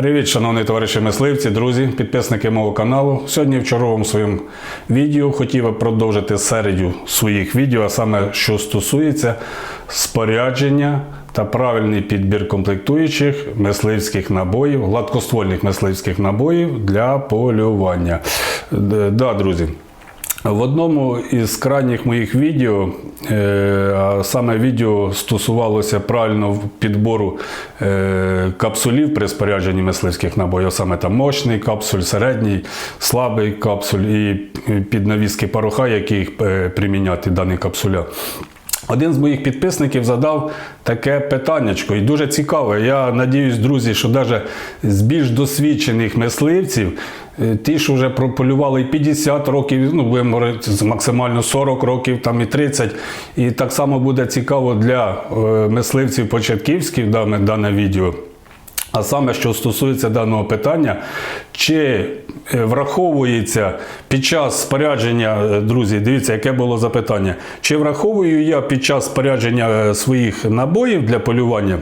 Привіт, шановні товариші мисливці, друзі, підписники мого каналу. Сьогодні в черговому своєму відео хотів би продовжити серію своїх відео, а саме що стосується спорядження та правильний підбір комплектуючих мисливських набоїв, гладкоствольних мисливських набоїв для полювання. Да, друзі. В одному із крайніх моїх відео, е, а саме відео стосувалося правильного підбору е, капсулів при спорядженні мисливських набоїв, саме там мощний капсуль, середній, слабий капсуль і під навіски пороха, яких е, приміняти дані капсуля. Один з моїх підписників задав таке питаннячко, і дуже цікаве. Я надіюсь, друзі, що навіть з більш досвідчених мисливців, е, ті, що вже прополювали і 50 років, ну будемо говорити максимально 40 років, там і 30. І так само буде цікаво для е, мисливців початківських дане, відео. А саме, що стосується даного питання, чи е, враховується під час спорядження, е, друзі, дивіться, яке було запитання, чи враховую я під час спорядження е, своїх набоїв для полювання,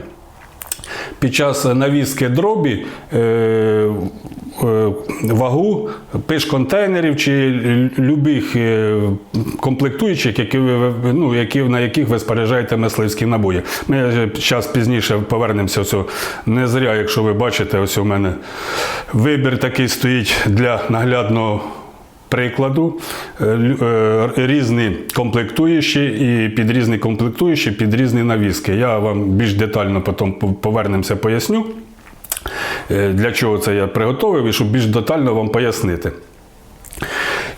під час навіски дробі е, е, вагу пиш-контейнерів чи лю- любих е, комплектуючих, які ну, які, на яких ви споряджаєте мисливські набої. Ми зараз пізніше повернемося. Ось, не зря, якщо ви бачите, ось у мене вибір такий стоїть для наглядного прикладу е, е, різні комплектуючі і під різні комплектуючі, під різні навіски. Я вам більш детально потім повернемося, поясню. Е, Для чого це я приготовив і щоб більш детально вам пояснити.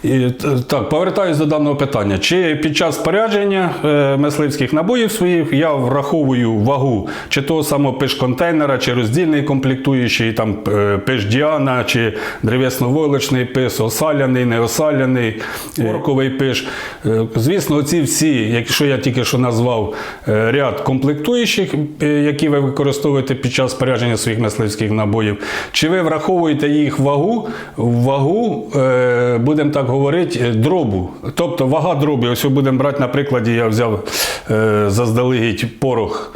І, так, повертаюсь до даного питання. Чи під час спорядження е, мисливських набоїв своїх я враховую вагу чи того самого пиш-контейнера, чи роздільний комплектуючий, там е, пиш Діана, чи древесно-войлочний пис, осаляний, неосаляний, орковий пиш. Е, звісно, оці всі, якщо я тільки що назвав е, ряд комплектуючих, е, які ви використовуєте під час спорядження своїх мисливських набоїв, чи ви враховуєте їх вагу, вагу, е, будемо так говорити, е, дробу. Тобто вага дробі. Ось будемо брати на прикладі, я взяв е, заздалегідь порох.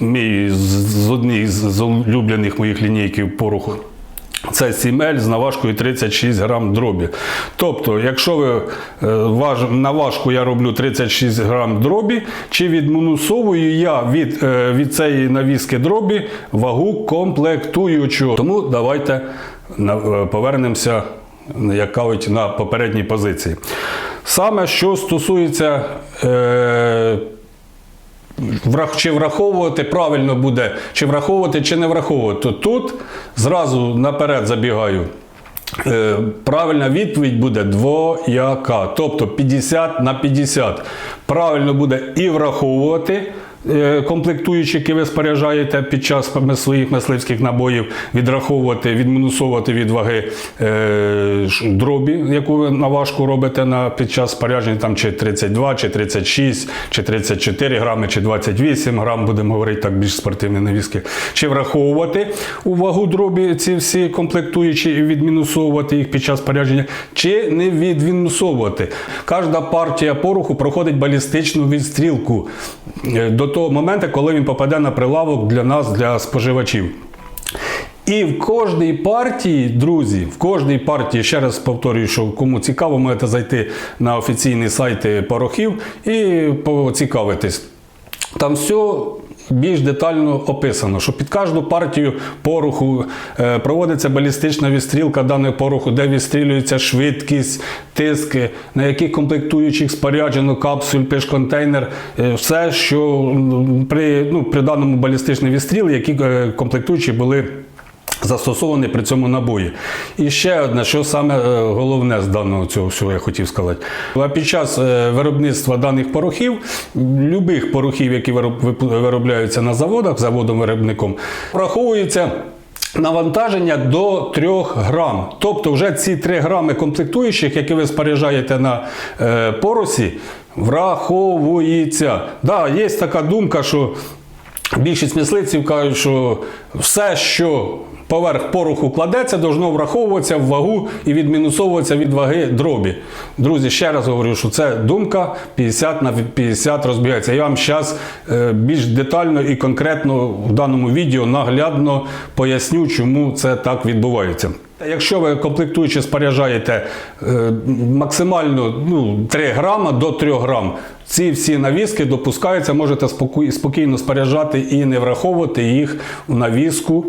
Мій з- однієї з улюблених моїх лінійків пороху. Це 7L з наважкою 36 грам дробі. Тобто, якщо ви е, важ, на я роблю 36 грам дробі, чи відмінусовую я від, від цієї навіски дробі вагу комплектуючу. Тому давайте повернемося як кажуть, на попередній позиції. Саме що стосується. Е, чи враховувати правильно буде, чи враховувати, чи не враховувати. То тут зразу наперед забігаю. Е, Правильна відповідь буде двояка, тобто 50 на 50. Правильно буде і враховувати комплектуючі, які ви споряджаєте під час своїх мисливських набоїв, відраховувати, відмінусовувати від ваги е, дробі, яку ви на важку робите на, під час спорядження, там чи 32, чи 36, чи 34 грами, чи 28 грам, будемо говорити так більш спортивні навіски, чи враховувати у вагу дробі ці всі комплектуючі і відмінусовувати їх під час спорядження, чи не відмінусовувати. Кожна партія пороху проходить балістичну відстрілку е, до того моменту, коли він попаде на прилавок для нас, для споживачів. І в кожній партії, друзі, в кожній партії, ще раз повторюю, що кому цікаво, можете зайти на офіційні сайти порохів і поцікавитись. Там все більш детально описано, що під кожну партію пороху е, проводиться балістична відстрілка даного пороху, де відстрілюється швидкість, тиски, на яких комплектуючих споряджено капсуль, пиш-контейнер, е, все, що при, ну, при даному балістичній відстрілі, які е, комплектуючі були застосований при цьому набої. І ще одне, що саме е, головне з даного цього всього я хотів сказати. Під час е, виробництва даних порохів, любих порохів, які виробляються на заводах, заводом-виробником, враховується. Навантаження до 3 грам. Тобто вже ці 3 грами комплектуючих, які ви споряджаєте на е, поросі, враховується. Да, є така думка, що Більшість мисливців кажуть, що все, що поверх пороху кладеться, должно враховуватися в вагу і відмінусовуватися від ваги дробі. Друзі, ще раз говорю, що це думка 50 на 50 розбігається. Я вам зараз більш детально і конкретно в даному відео наглядно поясню, чому це так відбувається. Якщо ви комплектуючи споряджаєте е, максимально ну, 3 грама до 3 грам, ці всі навіски допускаються, можете спокійно споряджати і не враховувати їх в навіску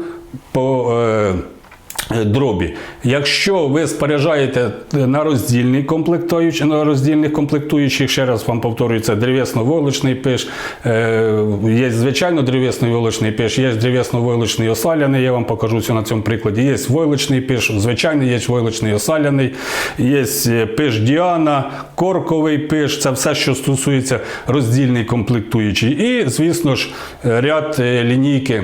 по е, дробі. Якщо ви споряджаєте на роздільний комплектуючий, на роздільних комплектуючих, ще раз вам повторюю, це древесно-войлочний пиш, е, є звичайно древесно-войлочний пиш, є древесно-войлочний осаляний, я вам покажу на цьому прикладі. Є войлочний пиш, звичайний є войлочний осаляний, є е, пиш Діана, корковий пиш, це все, що стосується роздільний комплектуючий. І, звісно ж, е, ряд е, лінійки.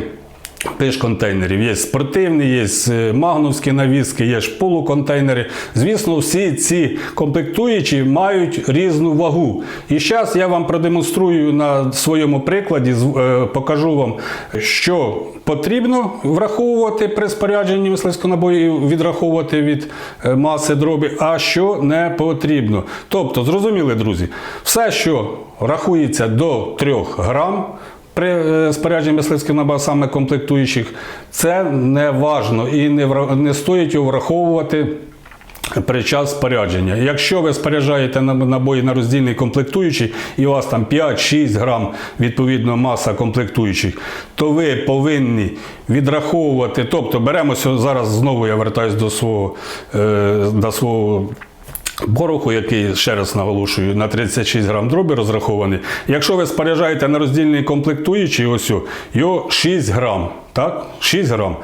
Пиш контейнерів. Є спортивні, є е, магнувські навіски, є полуконтейнери. Звісно, всі ці комплектуючі мають різну вагу. І зараз я вам продемонструю на своєму прикладі, е, покажу вам, що потрібно враховувати при спорядженні мисливського набою, відраховувати від е, маси дробі, а що не потрібно. Тобто, зрозуміли, друзі, все, що рахується до 3 грам, при е, спорядженні мисливських набав саме комплектуючих, це не важно і не, не стоїть його враховувати. При час спорядження. Якщо ви споряджаєте на- набої на роздільний комплектуючий і у вас там 5-6 грам відповідно маса комплектуючих, то ви повинні відраховувати. Тобто беремося зараз знову я вертаюсь до свого, е, до свого Пороху, який, ще раз наголошую, на 36 грам дроби розрахований. Якщо ви споряджаєте на роздільний комплектуючий, ось його 6 грам. Так? 6 грам.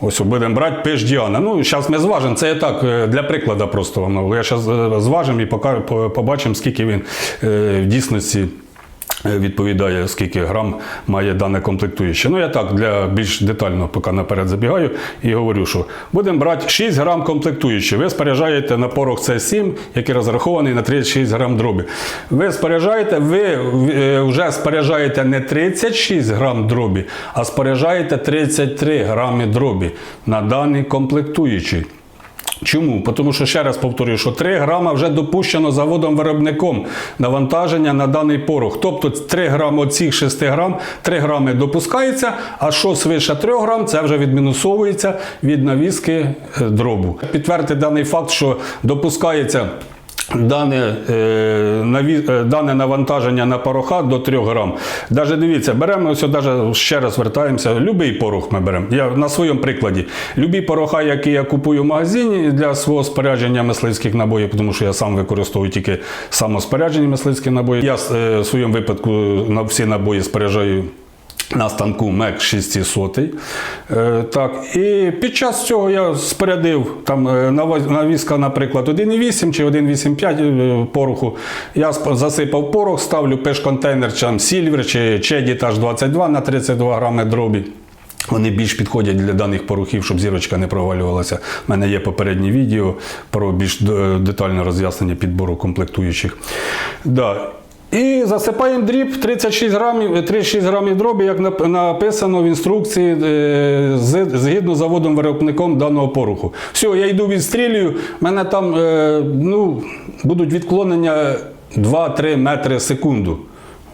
Ось будемо брати пиш Діана. Ну, зараз ми зважимо. Це я так е, для прикладу просто вам. Я зараз зважимо і побачимо, скільки він е, в дійсності. Е, Відповідає, скільки грам має дане комплектуюче. Ну, я так для більш детально поки наперед забігаю і говорю, що будемо брати 6 грам комплектуючі. Ви споряджаєте на порох С7, який розрахований на 36 грам дробі. Ви споряджаєте, ви е, вже споряджаєте не 36 грам дробі, а споряджаєте 33 грами дробі на даний комплектуючий. Чому? Тому що ще раз повторюю, що 3 грама вже допущено заводом-виробником навантаження на даний порох. Тобто 3 грами оцих 6 грам, 3 грами допускається, а що свише 3 грам, це вже відмінусовується від навіски е, дробу. Підтвердити даний факт, що допускається. Дане, е, е, дане навантаження на пороха до 3 грам. Даже дивіться, беремо ось, даже ще раз вертаємося. Любий порох ми беремо. Я на своєму прикладі. Любі пороха, які я купую в магазині для свого спорядження мисливських набоїв, тому що я сам використовую тільки самоспоряджені мисливські набої. Я е, в своєму випадку на всі набої споряджаю на станку МЕК 600. Е, так, і під час цього я спорядив там е, навіска, наприклад, 1,8 чи 1,85 е, пороху. Я засипав порох, ставлю пеш-контейнер, там Сільвер чи Чеді Таж 22 на 32 грами дробі. Вони більш підходять для даних порохів, щоб зірочка не провалювалася. У мене є попереднє відео про більш детальне роз'яснення підбору комплектуючих. Да. І засипаємо дріб 36 грамів, 36 грамів дробі, як нап- написано в інструкції е, згідно з заводом виробником даного пороху. Все, я йду відстрілюю, У мене там е, ну, будуть відклонення 2-3 метри в секунду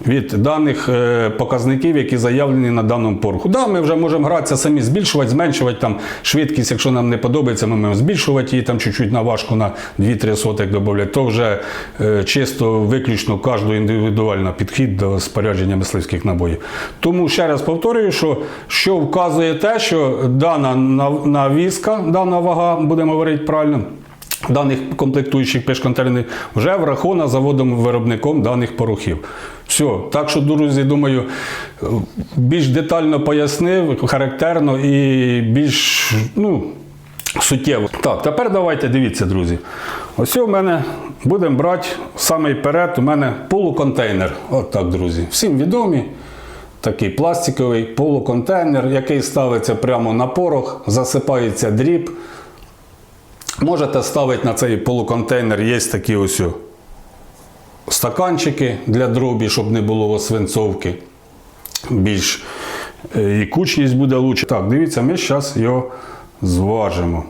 від даних е, показників, які заявлені на даному пороху. Да, ми вже можемо гратися самі, збільшувати, зменшувати там швидкість, якщо нам не подобається, ми можемо збільшувати її там чуть-чуть на важку на 2-3 сотих додати. То вже е, чисто виключно кожного індивідуально підхід до спорядження мисливських набоїв. Тому ще раз повторюю, що, що вказує те, що дана нав- навіска, дана вага, будемо говорити правильно даних комплектуючих пешконтейнерів вже врахована заводом-виробником даних порохів. Все. Так що, друзі, думаю, більш детально пояснив, характерно і більш ну, суттєво. Так, тепер давайте дивіться, друзі. Ось у мене будемо брати самий перед, у мене полуконтейнер. От так, друзі. Всім відомі. Такий пластиковий полуконтейнер, який ставиться прямо на порох, засипається дріб. Можете ставити на цей полуконтейнер, є такі ось стаканчики для дробі, щоб не було свинцовки. Більш е, і кучність буде лучше. Так, дивіться, ми зараз його зважимо.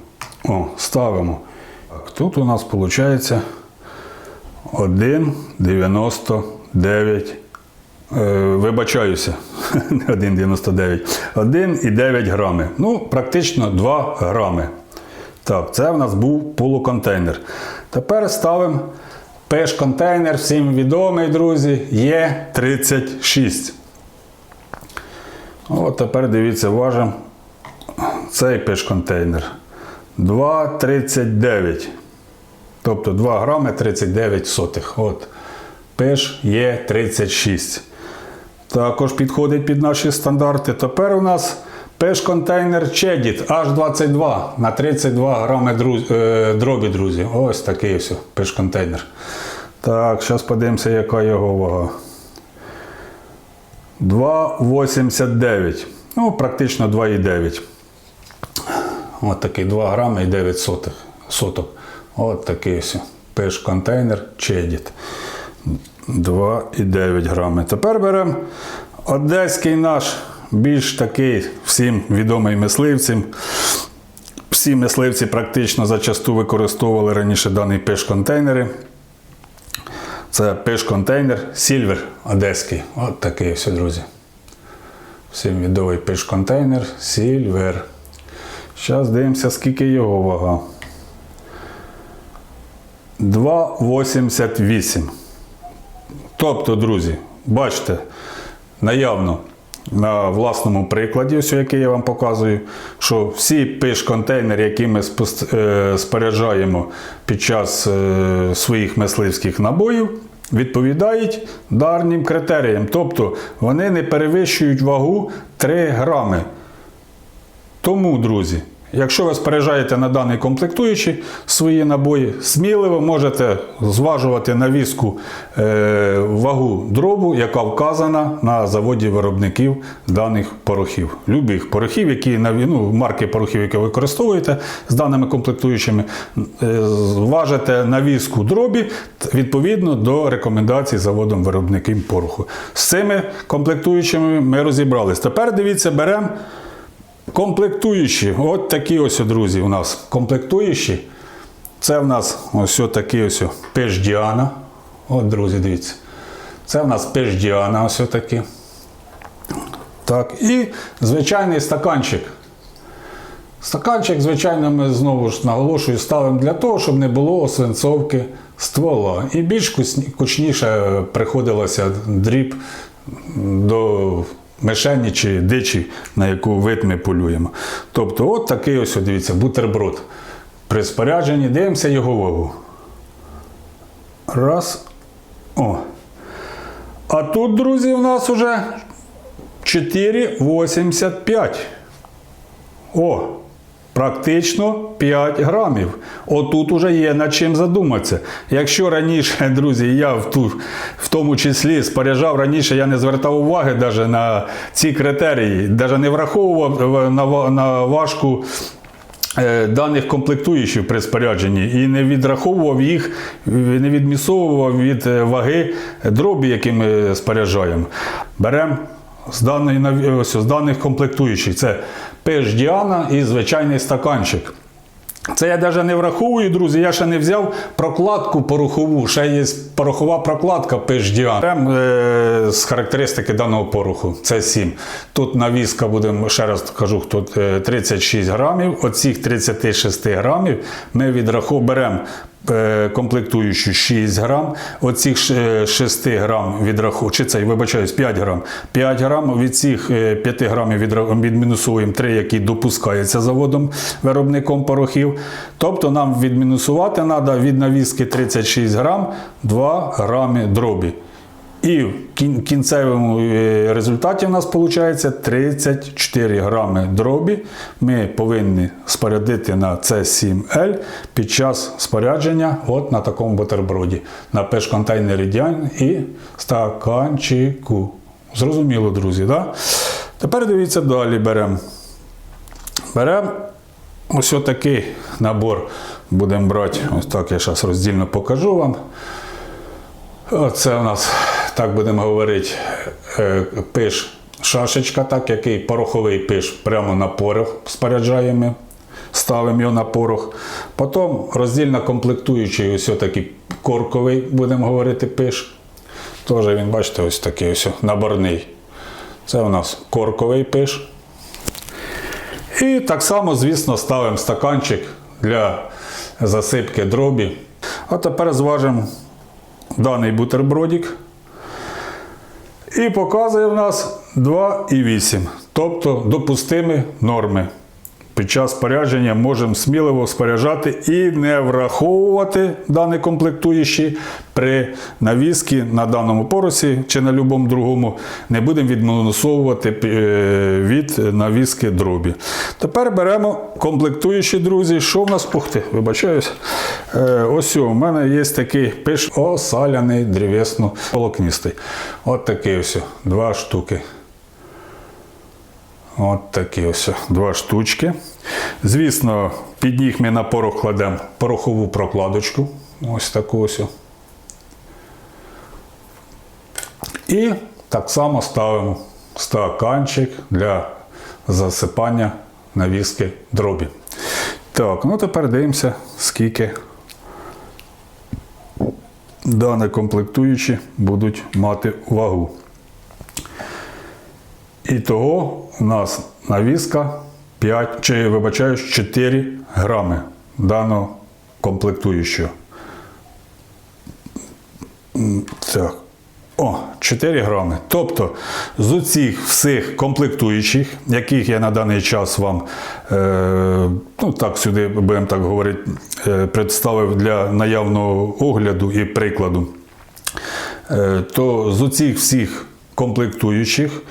О, ставимо. Так, тут у нас виходить 1,99. Е, вибачаюся, не 1,99. 1,9 грами. Ну, практично 2 грами. Так, це в нас був полуконтейнер. Тепер ставимо пеш-контейнер, всім відомий, друзі, є 36. От тепер дивіться, важимо цей пеш-контейнер. 2,39. Тобто 2 грами 39 сотих. От. Пеш є 36. Також підходить під наші стандарти. Тепер у нас пеш-контейнер Чедіт H22 на 32 грами друз- е, дробі, друзі. Ось такий ось пеш-контейнер. Так, зараз подивимося, яка його вага. 2,89. Ну, практично 2,9. От такий 2 грами і 9 сотих, соток. От такий ось пеш-контейнер Чедіт. 2,9 грами. Тепер беремо одеський наш, більш такий всім відомий мисливцям. Всі мисливці практично зачасту використовували раніше даний пеш-контейнери. Це пеш-контейнер Silver одеський. От такий все, друзі. Всім відомий пеш-контейнер Silver. Зараз дивимося, скільки його вага. 2,88. Тобто, друзі, бачите, наявно на власному прикладі, ось який я вам показую, що всі пиш-контейнери, які ми е, споряджаємо під час е, своїх мисливських набоїв, відповідають дарнім критеріям. Тобто вони не перевищують вагу 3 грами. Тому, друзі, якщо ви споряджаєте на даний комплектуючий свої набої, сміливо можете зважувати на візку е, вагу дробу, яка вказана на заводі виробників даних порохів. Любих порохів, які ну, марки порохів, які використовуєте з даними комплектуючими, е, важите на візку дробі відповідно до рекомендацій заводом виробників пороху. З цими комплектуючими ми розібрались. Тепер дивіться, беремо. Комплектуючі, от такі ось, друзі, у нас комплектуючі. Це в нас ось такі ось пеш Діана. От, друзі, дивіться. Це в нас пеш Діана, ось такі. Так, і звичайний стаканчик. Стаканчик, звичайно, ми знову ж наголошую, ставимо для того, щоб не було освинцовки ствола. І більш кучніше приходилося дріб до мишені чи дичі, на яку вид ми полюємо. Тобто, от такий ось, дивіться, бутерброд. При спорядженні дивимося його вагу. Раз. О. А тут, друзі, у нас вже 4,85. О, практично 5 грамів. Отут уже є над чим задуматися. Якщо раніше, друзі, я в, ту, в тому числі споряджав раніше, я не звертав уваги навіть на ці критерії, навіть не враховував е, на, на важку е, даних комплектуючих при спорядженні і не відраховував їх, не відмісовував від е, ваги дробі, які ми споряджаємо. Беремо з, даної, ось, з даних комплектуючих. Це пеш Діана і звичайний стаканчик. Це я навіть не враховую, друзі. Я ще не взяв прокладку порохову. Ще є порохова прокладка Діана. Е, з характеристики даного пороху. Це 7. Тут навіска будемо, ще раз кажу, тут е, 36 грамів. Оцих 36 грамів ми відраховуємо, беремо е, комплектуючу 6 грам. Оцих 6 грам відраховуємо, чи це, вибачаюсь, 5 грам. 5 грам від цих е, 5 грамів відмінусуємо 3, які допускаються заводом виробником порохів. Тобто нам відмінусувати треба від навіски 36 грам 2 грами дробі. І в кінцевому е, результаті в нас виходить 34 грами дробі. Ми повинні спорядити на C7L під час спорядження от на такому бутерброді. На пеш-контейнері Діан і стаканчику. Зрозуміло, друзі, да? Тепер дивіться далі беремо. Беремо ось такий набор. Будемо брати. Ось так я зараз роздільно покажу вам. Оце у нас, так будемо говорити, е, пиш шашечка, так, який пороховий пиш прямо на порох споряджаємо. Ставимо його на порох. Потім роздільно комплектуючий ось такий корковий, будемо говорити, пиш. Теж він, бачите, ось такий ось наборний. Це у нас корковий пиш. І так само, звісно, ставимо стаканчик для засипки дробі. А тепер зважимо даний бутербродик. І показує в нас 2,8. Тобто допустимі норми. Під час спорядження можемо сміливо споряджати і не враховувати дані комплектуючі при навіски на даному поросі чи на будь-якому другому. Не будемо відмінусовувати е, від навіски дробі. Тепер беремо комплектуючі, друзі. Що в нас? Ух ти, вибачаюсь. Е, Ось у мене є такий пиш осаляний древесно волокнистий. От такий ось, два штуки. От такі ось два штучки. Звісно, під них ми на порох кладемо порохову прокладочку. Ось таку ось. І так само ставимо стаканчик для засипання навіски дробі. Так, ну тепер дивимося, скільки дані комплектуючі будуть мати вагу. І того у нас навіска 5, чи вибачаюсь, 4 грами даного комплектуючого. Так. О, 4 грами. Тобто з оцих всіх комплектуючих, яких я на даний час вам, е, ну так сюди будемо так говорити, е, представив для наявного огляду і прикладу, Е, то з оцих всіх комплектуючих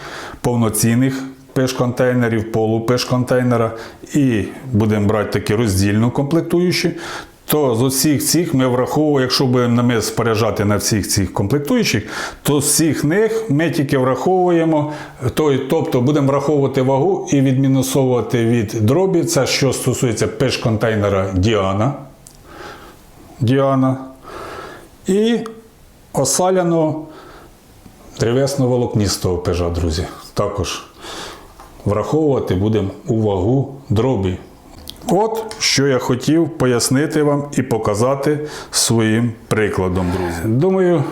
повноцінних пеш-контейнерів, полупеш-контейнера і будемо брати такі роздільну комплектуючі, то з усіх цих ми враховуємо, якщо будемо ми споряджати на всіх цих комплектуючих, то з всіх них ми тільки враховуємо, то- тобто будемо враховувати вагу і відмінусовувати від дробі. Це що стосується пеш-контейнера Діана. Діана. І осаляного древесно-волокністого пежа, друзі. Також враховувати будемо у вагу дробі. От що я хотів пояснити вам і показати своїм прикладом, друзі. Думаю,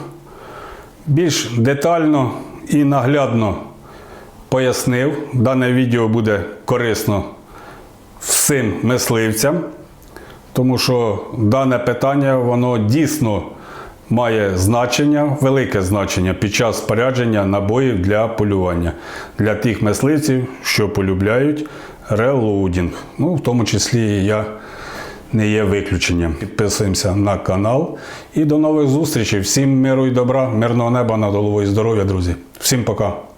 більш детально і наглядно пояснив. Дане відео буде корисно всім мисливцям, тому що дане питання воно дійсно має значення, велике значення під час спорядження набоїв для полювання для тих мисливців, що полюбляють релоудінг. Ну, в тому числі я не є виключенням. Підписуємося на канал і до нових зустрічей. Всім миру і добра, мирного неба над головою і здоров'я, друзі. Всім пока.